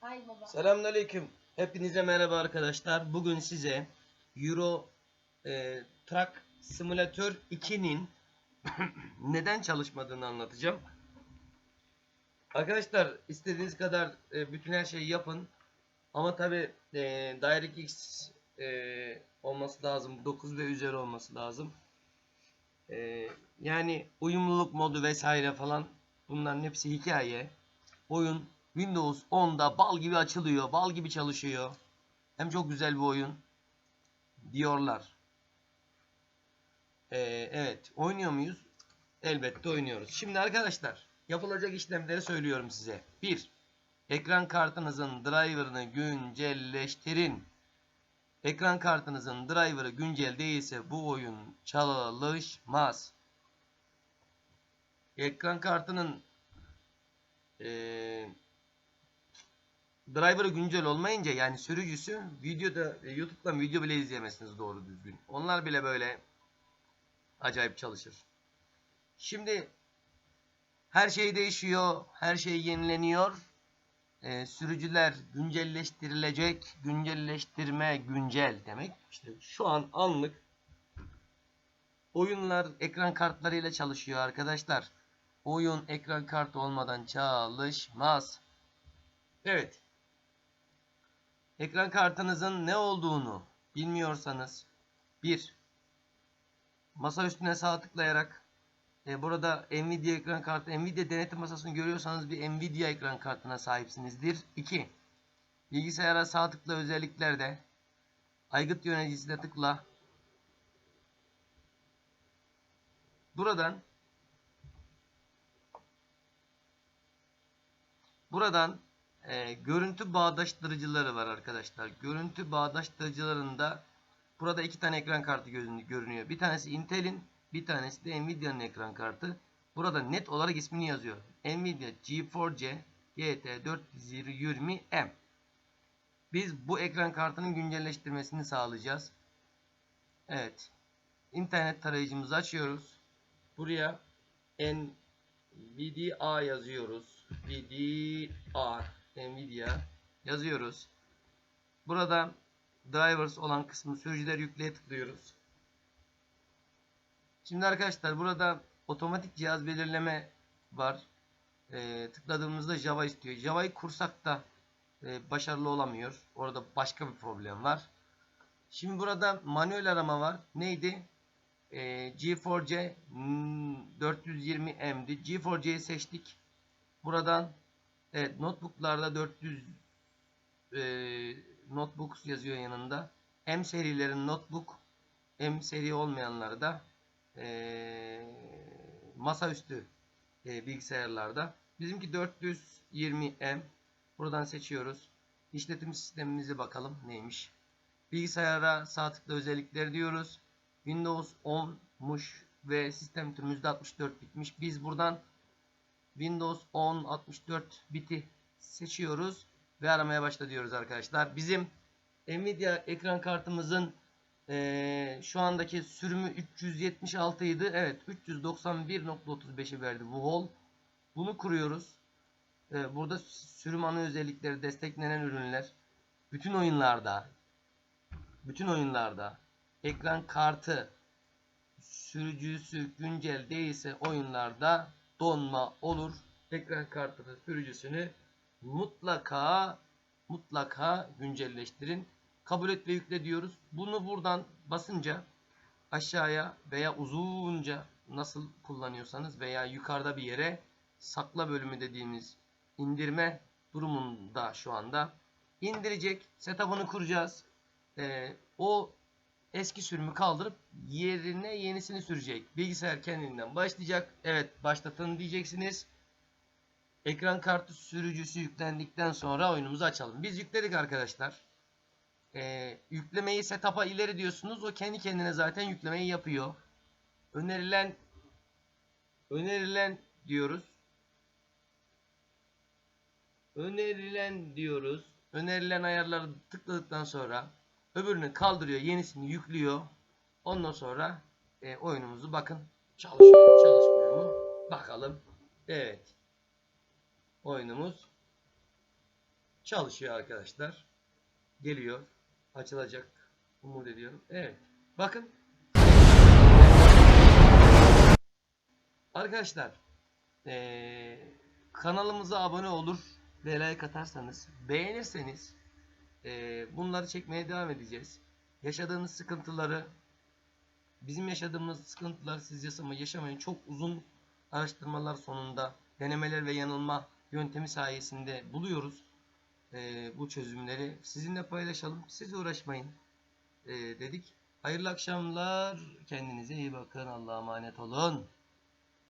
Hay baba. Selamünaleyküm. Hepinize merhaba arkadaşlar. Bugün size Euro e, Truck Simulator 2'nin neden çalışmadığını anlatacağım. Arkadaşlar istediğiniz kadar e, bütün her şeyi yapın. Ama tabi e, DirectX e, olması lazım. 9 ve üzeri olması lazım. E, yani uyumluluk modu vesaire falan bunların hepsi hikaye. Oyun Windows 10'da bal gibi açılıyor, bal gibi çalışıyor. Hem çok güzel bir oyun diyorlar. Ee, evet, oynuyor muyuz? Elbette oynuyoruz. Şimdi arkadaşlar, yapılacak işlemleri söylüyorum size. 1. Ekran kartınızın driver'ını güncelleştirin. Ekran kartınızın driver'ı güncel değilse bu oyun çalışmaz. Ekran kartının eee driver'ı güncel olmayınca yani sürücüsü videoda e, YouTube'dan video bile izleyemezsiniz doğru düzgün. Onlar bile böyle acayip çalışır. Şimdi her şey değişiyor, her şey yenileniyor. Ee, sürücüler güncelleştirilecek, güncelleştirme güncel demek. İşte şu an anlık oyunlar ekran kartlarıyla çalışıyor arkadaşlar. Oyun ekran kartı olmadan çalışmaz. Evet. Ekran kartınızın ne olduğunu bilmiyorsanız 1. Masa üstüne sağ tıklayarak e, burada Nvidia ekran kartı, Nvidia denetim masasını görüyorsanız bir Nvidia ekran kartına sahipsinizdir. 2. Bilgisayara sağ tıkla özelliklerde aygıt yöneticisine tıkla. Buradan buradan e, görüntü bağdaştırıcıları var arkadaşlar. Görüntü bağdaştırıcılarında burada iki tane ekran kartı görünüyor. Bir tanesi Intel'in, bir tanesi de Nvidia'nın ekran kartı. Burada net olarak ismini yazıyor. Nvidia GeForce GT 420M. Biz bu ekran kartının güncelleştirmesini sağlayacağız. Evet. İnternet tarayıcımızı açıyoruz. Buraya Nvidia yazıyoruz. Nvidia Nvidia yazıyoruz. Burada drivers olan kısmı sürücüler yükleye tıklıyoruz. Şimdi arkadaşlar burada otomatik cihaz belirleme var. E, tıkladığımızda Java istiyor. Java'yı kursak da e, başarılı olamıyor. Orada başka bir problem var. Şimdi burada manuel arama var. Neydi? E, G4C 420M'di. G4C'yi seçtik. Buradan Evet notebooklarda 400 e, notebooks yazıyor yanında. M serilerin notebook M seri olmayanları da e, masaüstü e, bilgisayarlarda. Bizimki 420M. Buradan seçiyoruz. İşletim sistemimize bakalım neymiş. Bilgisayara sağ tıkla özellikleri diyoruz. Windows 10'muş ve sistem türümüzde 64 bitmiş. Biz buradan Windows 10 64 biti seçiyoruz ve aramaya başla diyoruz arkadaşlar. Bizim Nvidia ekran kartımızın e, şu andaki sürümü 376 idi. Evet 391.35'i verdi bu hol. Bunu kuruyoruz. E, burada sürüm ana özellikleri desteklenen ürünler. Bütün oyunlarda bütün oyunlarda ekran kartı sürücüsü güncel değilse oyunlarda donma olur. Ekran kartının sürücüsünü mutlaka mutlaka güncelleştirin. Kabul et ve yükle diyoruz. Bunu buradan basınca aşağıya veya uzunca nasıl kullanıyorsanız veya yukarıda bir yere sakla bölümü dediğimiz indirme durumunda şu anda indirecek. Setup'ını kuracağız. Ee, o eski sürümü kaldırıp yerine yenisini sürecek. Bilgisayar kendinden başlayacak. Evet başlatın diyeceksiniz. Ekran kartı sürücüsü yüklendikten sonra oyunumuzu açalım. Biz yükledik arkadaşlar. Ee, yüklemeyi setup'a ileri diyorsunuz. O kendi kendine zaten yüklemeyi yapıyor. Önerilen önerilen diyoruz. Önerilen diyoruz. Önerilen ayarları tıkladıktan sonra Öbürünü kaldırıyor. Yenisini yüklüyor. Ondan sonra e, oyunumuzu bakın çalışıyor çalışmıyor mu? Bakalım. Evet. Oyunumuz çalışıyor arkadaşlar. Geliyor. Açılacak. Umut ediyorum. Evet. Bakın. Arkadaşlar eee, kanalımıza abone olur ve like atarsanız beğenirseniz eee, bunları çekmeye devam edeceğiz. Yaşadığınız sıkıntıları bizim yaşadığımız sıkıntılar siz yaşama, yaşamayın. Çok uzun araştırmalar sonunda denemeler ve yanılma yöntemi sayesinde buluyoruz eee, bu çözümleri. Sizinle paylaşalım. Siz uğraşmayın eee, dedik. Hayırlı akşamlar. Kendinize iyi bakın. Allah'a emanet olun.